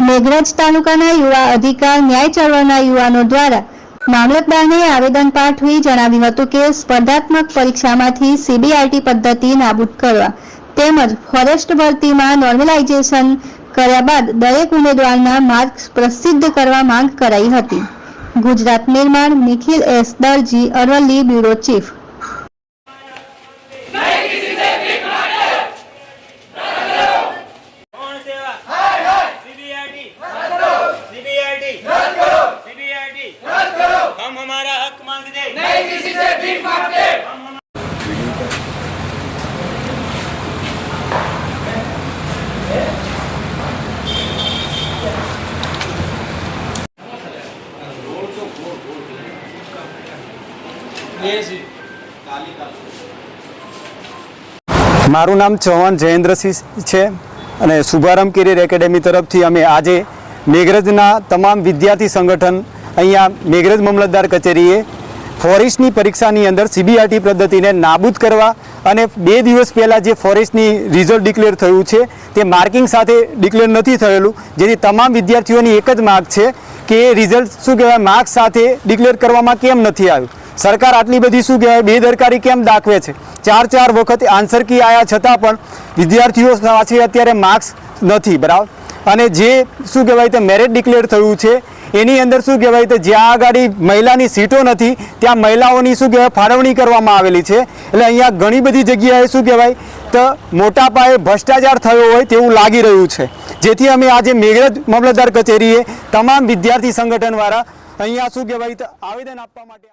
મેઘરજ તાલુકાના યુવા અધિકાર ન્યાય ચળવળના યુવાનો દ્વારા મામલતદારને આવેદન પાઠવી જણાવ્યું હતું કે સ્પર્ધાત્મક પરીક્ષામાંથી સીબીઆરટી પદ્ધતિ નાબૂદ કરવા તેમજ ફોરેસ્ટ ભરતીમાં નોર્મલાઇઝેશન કર્યા બાદ દરેક ઉમેદવારના માર્ક્સ પ્રસિદ્ધ કરવા માંગ કરાઈ હતી. Gujarat Nirman Nikhil S Darji Aravalli bureau chief મારું નામ ચૌહાણ જયેન્દ્રસિંહ છે અને શુભારંભ કેરિયર એકેડેમી તરફથી અમે આજે મેઘરજના તમામ વિદ્યાર્થી સંગઠન અહીંયા મેઘરજ મામલતદાર કચેરીએ ફોરેસ્ટની પરીક્ષાની અંદર સીબીઆરટી પદ્ધતિને નાબૂદ કરવા અને બે દિવસ પહેલાં જે ફોરેસ્ટની રિઝલ્ટ ડિક્લેર થયું છે, તે માર્કિંગ સાથે ડિક્લેર નથી થયેલું. જેથી તમામ વિદ્યાર્થીઓની એક જ માગ છે કે રિઝલ્ટ શું કહેવાય માર્ક્સ સાથે ડિક્લેર કરવામાં કેમ નથી આવ્યું? સરકાર આટલી બધી શું કહેવાય, બેદરકારી કેમ દાખવે છે? ચાર ચાર વખત આન્સર કી આવ્યા છતાં પણ વિદ્યાર્થીઓ પાસે અત્યારે માર્ક્સ નથી, બરાબર? અને જે શું કહેવાય, તે મેરિટ ડિક્લેર થયું છે એની અંદર શું કહેવાય તો જ્યાં આગળ મહિલાની સીટો નથી, ત્યાં મહિલાઓની શું કહેવાય, ફાળવણી કરવામાં આવેલી છે. એટલે અહીંયા ઘણી બધી જગ્યાએ શું કહેવાય તો મોટા પાયે ભ્રષ્ટાચાર થયો હોય તેવું લાગી રહ્યું છે. જેથી અમે આજે મેઘરજ મામલતદાર કચેરીએ તમામ વિદ્યાર્થી સંગઠનવાળા અહીંયા શું કહેવાય તો આવેદન આપવા માટે